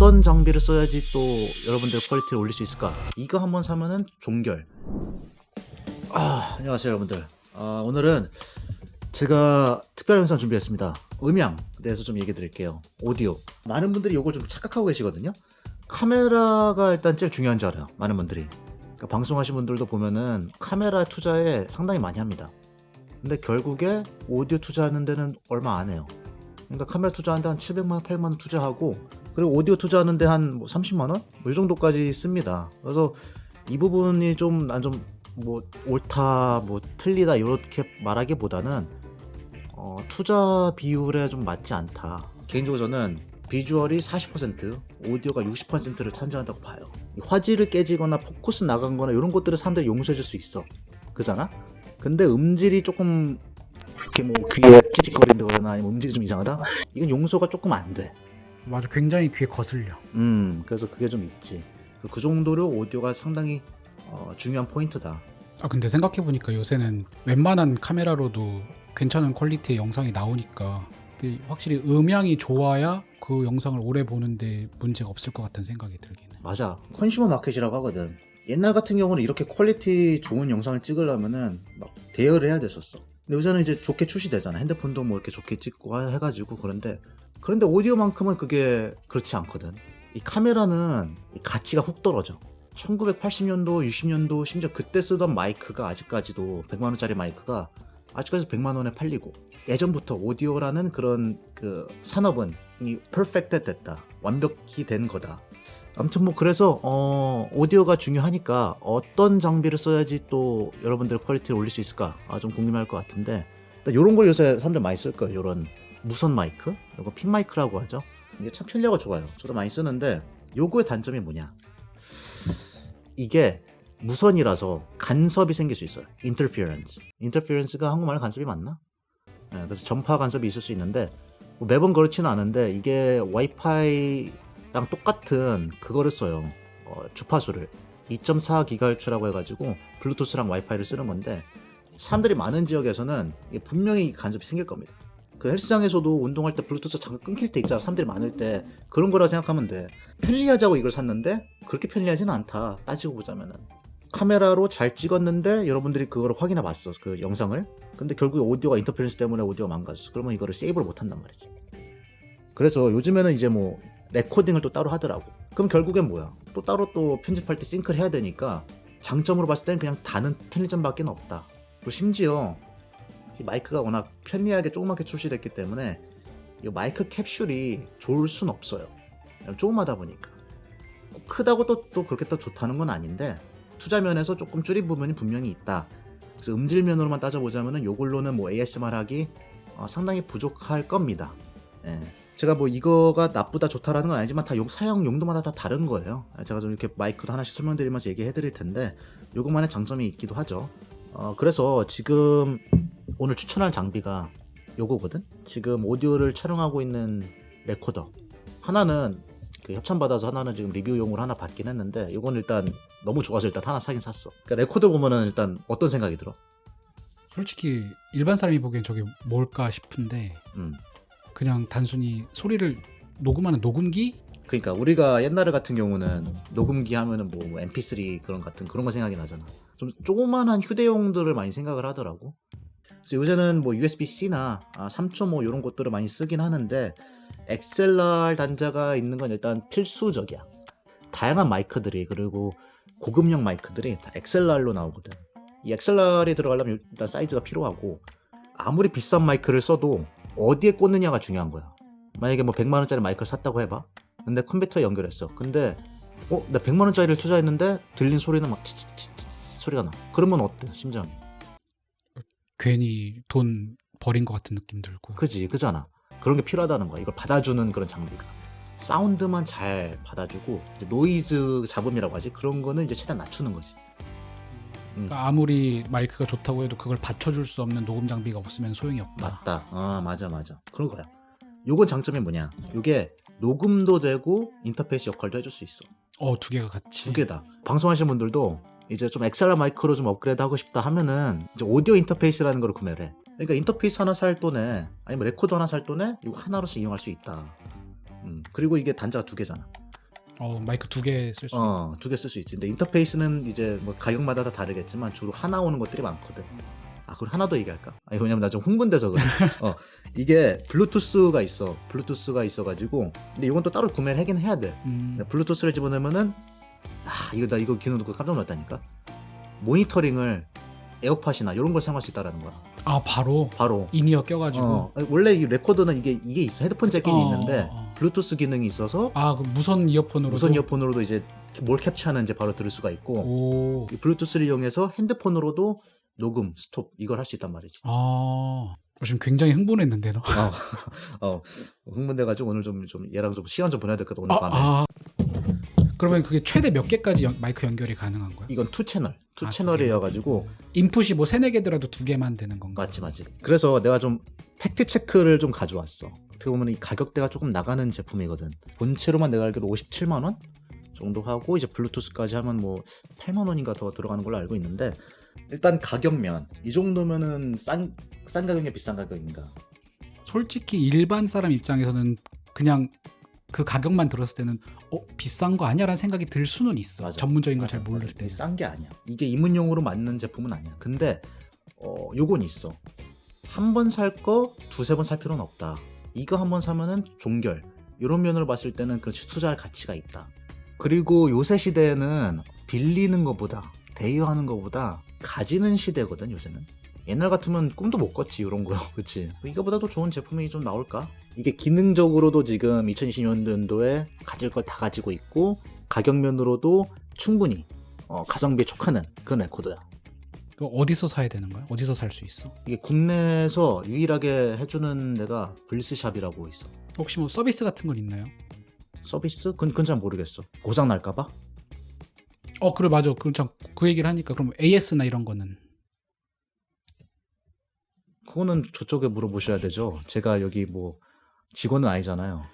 어떤 장비를 써야지 또 여러분들 퀄리티를 올릴 수 있을까? 이거 한번 사면은 종결. 아, 안녕하세요 여러분들. 아, 오늘은 제가 특별 영상 준비했습니다. 음향 대해서 좀 얘기 드릴게요. 오디오. 많은 분들이 이걸 좀 착각하고 계시거든요. 카메라가 일단 제일 중요한 줄 알아요. 많은 분들이. 그러니까 방송하신 분들도 보면은 카메라 투자에 상당히 많이 합니다. 근데 결국에 오디오 투자하는 데는 얼마 안 해요. 그러니까 카메라 투자하는데 한 700만 원, 800만 원 투자하고 그리고 오디오 투자하는데 한 뭐 30만 원? 뭐 이 정도까지 씁니다. 그래서 이 부분이 좀 난 좀 뭐 옳다, 뭐 틀리다 이렇게 말하기보다는 어, 투자 비율에 좀 맞지 않다. 개인적으로 저는 비주얼이 40%, 오디오가 60%를 차지한다고 봐요. 이 화질을 깨지거나 포커스 나간 거나 이런 것들을 사람들이 용서해 줄 수 있어. 그잖아? 근데 음질이 조금 이렇게 뭐 귀에 찌직거린다거나 아니면 음질이 좀 이상하다? 이건 용서가 조금 안 돼. 맞아 굉장히 귀에 거슬려 음, 그래서 그게 좀 있지. 그 정도로 오디오가 상당히 어, 중요한 포인트다. 아 근데 생각해 보니까 요새는 웬만한 카메라로도 괜찮은 퀄리티의 영상이 나오니까 근데 확실히 음향이 좋아야 그 영상을 오래 보는데 문제가 없을 것 같다는 생각이 들긴 해 맞아. 컨슈머 마켓이라고 하거든. 옛날 같은 경우는 이렇게 퀄리티 좋은 영상을 찍으려면은 막 대여를 해야 됐었어. 근데 요새는 이제 좋게 출시되잖아. 핸드폰도 뭐 이렇게 좋게 찍고 하- 해가지고 그런데 그런데 오디오만큼은 그게 그렇지 않거든. 이 카메라는 이 가치가 훅 떨어져. 1980년도, 60년도 심지어 그때 쓰던 마이크가 아직까지도 100만 원짜리 마이크가 아직까지 100만 원에 팔리고 예전부터 오디오라는 그런 그 산업은 이 퍼펙트 됐다. 완벽히 된 거다. 아무튼 뭐 그래서 어 오디오가 중요하니까 어떤 장비를 써야지 또 여러분들 퀄리티를 올릴 수 있을까 아, 좀 궁금할 것 같은데 이런 걸 요새 사람들 많이 쓸 거예요 이런 무선 마이크? 이거 핀 마이크라고 하죠? 이게 참 편리하고 좋아요. 저도 많이 쓰는데 요거의 단점이 뭐냐? 이게 무선이라서 간섭이 생길 수 있어요. interference. interference가 한국말로 간섭이 맞나? 네, 그래서 전파 간섭이 있을 수 있는데 뭐 매번 그렇지는 않은데 이게 와이파이랑 똑같은 그거를 써요. 어, 주파수를. 2.4GHz라고 해가지고 블루투스랑 와이파이를 쓰는 건데 사람들이 많은 지역에서는 분명히 간섭이 생길 겁니다. 그 헬스장에서도 운동할 때 블루투스 잠깐 끊길 때 있잖아. 사람들이 많을 때 그런 거라 생각하면 돼. 편리하자고 이걸 샀는데 그렇게 편리하지는 않다. 따지고 보자면은 카메라로 잘 찍었는데 여러분들이 그걸 확인해 봤어. 그 영상을. 근데 결국 오디오가 인터페런스 때문에 오디오가 망가졌어. 그러면 이거를 세이브를 못 한단 말이지. 그래서 요즘에는 이제 뭐 레코딩을 또 따로 하더라고. 그럼 결국엔 뭐야? 또 따로 또 편집할 때 싱크를 해야 되니까 장점으로 봤을 때는 그냥 다는 편의점밖에 없다. 그리고 심지어 이 마이크가 워낙 편리하게 조그맣게 출시됐기 때문에 이 마이크 캡슐이 좋을 순 없어요. 조그마다 보니까. 꼭 크다고 또, 또 그렇게 또 좋다는 건 아닌데 투자 면에서 조금 줄인 부분이 분명히 있다. 그래서 음질 면으로만 따져보자면은 요걸로는 뭐 ASMR 하기 어, 상당히 부족할 겁니다. 예. 제가 뭐 이거가 나쁘다 좋다라는 건 아니지만 다 용, 사용 용도마다 다 다른 거예요. 예, 제가 좀 이렇게 마이크도 하나씩 설명드리면서 얘기해 드릴 텐데 요것만의 장점이 있기도 하죠. 어, 그래서 지금 오늘 추천할 장비가 요거거든. 지금 오디오를 촬영하고 있는 레코더. 하나는 그 협찬 받아서 하나는 지금 리뷰용으로 하나 받긴 했는데 이건 일단 너무 좋아서 일단 하나 사긴 샀어. 그러니까 레코더 보면은 일단 어떤 생각이 들어? 솔직히 일반 사람이 보기엔 저게 뭘까 싶은데 음. 그냥 단순히 소리를 녹음하는 녹음기? 그러니까 우리가 옛날에 같은 경우는 녹음기 하면은 뭐 MP3 그런 같은 그런 거 생각이 나잖아. 좀 조그만한 휴대용들을 많이 생각을 하더라고. 그래서 요새는 뭐 USB-C나 아, 3.5 이런 것들을 많이 쓰긴 하는데 XLR 단자가 있는 건 일단 필수적이야. 다양한 마이크들이 그리고 고급형 마이크들이 다 XLR로 나오거든. 이 XLR이 들어가려면 일단 사이즈가 필요하고 아무리 비싼 마이크를 써도 어디에 꽂느냐가 중요한 거야. 만약에 뭐 100만 원짜리 마이크를 샀다고 해봐. 근데 컴퓨터에 연결했어. 근데 어, 나 100만 원짜리를 투자했는데 들린 소리는 막 치치치치 소리가 나. 그러면 어때? 심정이. 괜히 돈 버린 것 같은 느낌 들고 그지, 그잖아. 그런 게 필요하다는 거야. 이걸 받아주는 그런 장비가. 사운드만 잘 받아주고 이제 노이즈 잡음이라고 하지. 그런 거는 이제 최대한 낮추는 거지. 그러니까 아무리 마이크가 좋다고 해도 그걸 받쳐줄 수 없는 녹음 장비가 없으면 소용이 없다 맞다. 아, 맞아, 맞아. 그런 거야. 요건 장점이 뭐냐? 요게 녹음도 되고 인터페이스 역할도 해줄 수 있어. 어 두 개가 같이 두 개다. 방송하시는 분들도 이제 좀 XLR 마이크로 좀 업그레이드 하고 싶다 하면은 이제 오디오 인터페이스라는 걸 구매를 해. 그러니까 인터페이스 하나 살 돈에 아니면 레코더 하나 살 돈에 이거 하나로씩 이용할 수 있다. 음, 그리고 이게 단자가 두 개잖아. 어 마이크 두 개 쓸 수. 어, 두 개 쓸 수 있지. 근데 인터페이스는 이제 뭐 가격마다 다 다르겠지만 주로 하나 오는 것들이 많거든. 아, 그럼 하나 더 얘기할까? 아니, 왜냐면 나 좀 흥분돼서 그래. 어, 이게 블루투스가 있어. 블루투스가 있어가지고. 근데 이건 또 따로 구매를 하긴 해야 돼. 음. 블루투스를 집어넣으면은, 아, 이거 나 이거 기능 듣고 깜짝 놀랐다니까? 모니터링을 에어팟이나 이런 걸 사용할 수 있다라는 거야. 아 바로 바로. 인이어 껴가지고. 어, 원래 이 레코더는 이게, 이게 있어. 헤드폰 잭이 어, 있는데, 어, 어. 블루투스 기능이 있어서 아 그 무선 이어폰으로. 무선 이어폰으로도 이제 뭘 캡처하는 이제 바로 들을 수가 있고, 오. 이 블루투스를 이용해서 핸드폰으로도 녹음, 스톱 이걸 할 수 있단 말이지. 아. 어, 지금 굉장히 흥분했는데 너. 어, 어, 흥분돼가지고 오늘 좀, 좀 얘랑 좀 시간 좀 보내야 될 것 같아 오늘 아, 밤에. 아. 그러면 그게 최대 몇 개까지 연- 마이크 연결이 가능한 거야? 이건 투 채널, 투 아, 채널이어가지고 인풋이 뭐 세네 개더라도 두 개만 되는 건가? 맞지 맞지. 그래서 내가 좀 팩트 체크를 좀 가져왔어. 어떻게 보면 이 가격대가 조금 나가는 제품이거든. 본체로만 내가 알기로 57만 원 정도 하고 이제 블루투스까지 하면 뭐 8만 원인가 더 들어가는 걸로 알고 있는데 일단 가격면 이 정도면은 싼 싼 가격이 비싼 가격인가? 솔직히 일반 사람 입장에서는 그냥 그 가격만 들었을 때는 어 비싼 거 아니야라는 생각이 들 수는 있어. 맞아. 전문적인 걸 잘 모를. 때. 싼게 아니야. 이게 입문용으로 맞는 제품은 아니야. 근데 어 요건 있어. 한 번 살 거 두세 번 살 필요는 없다. 이거 한 번 사면은 종결. 이런 면으로 봤을 때는 그 투자할 가치가 있다. 그리고 요새 시대에는 빌리는 것보다 대여하는 것보다 가지는 시대거든 요새는. 옛날 같으면 꿈도 못 꿨지 이런 거요. 그치? 이거보다 도 좋은 제품이 좀 나올까? 이게 기능적으로도 지금 2020년도에 가질 걸 다 가지고 있고 가격면으로도 충분히 어, 가성비에 촉하는 그런 레코더야. 그 어디서 사야 되는 거야? 어디서 살 수 있어? 이게 국내에서 유일하게 해주는 데가 블리스샵이라고 있어. 혹시 뭐 서비스 같은 건 있나요? 서비스? 그건, 그건 잘 모르겠어. 고장 날까봐? 어 그래 맞아. 그럼 참 그 얘기를 하니까 그럼 AS나 이런 거는 그거는 저쪽에 물어보셔야 되죠. 제가 여기 뭐 직원은 아니잖아요.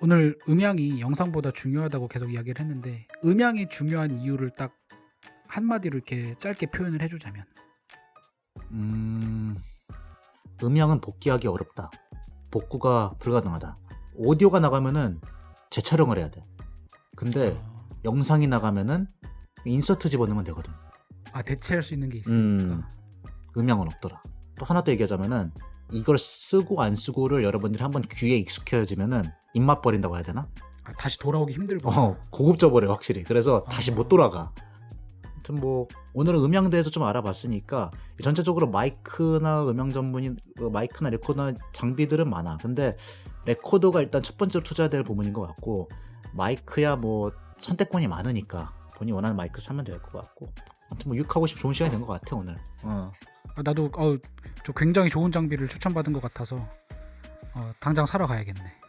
오늘 음향이 영상보다 중요하다고 계속 이야기를 했는데 음향이 중요한 이유를 딱 한마디로 이렇게 짧게 표현을 해주자면 음, 음향은 복귀하기 어렵다. 복구가 불가능하다. 오디오가 나가면은 재촬영을 해야 돼. 근데 어, 영상이 나가면은 인서트 집어넣으면 되거든. 아 대체할 수 있는 게 있으니까 음향은 없더라. 또 하나 더 얘기하자면은 이걸 쓰고 안 쓰고를 여러분들이 한번 귀에 익숙해지면은 입맛 버린다고 해야 되나? 아, 다시 돌아오기 힘들고 어, 고급져 버려 확실히. 그래서 다시 아. 못 돌아가. 아무튼 뭐 오늘은 음향 대해서 좀 알아봤으니까 전체적으로 마이크나 음향 전문인 어, 마이크나 레코더 장비들은 많아. 근데 레코더가 일단 첫 번째로 투자해야 될 부분인 것 같고 마이크야 뭐 선택권이 많으니까 본인 원하는 마이크 사면 될 것 같고 아무튼 뭐 유익하고 싶 좋은 시간이 된 것 같아 오늘. 어. 아, 나도 어, 저 굉장히 좋은 장비를 추천받은 것 같아서 어, 당장 사러 가야겠네.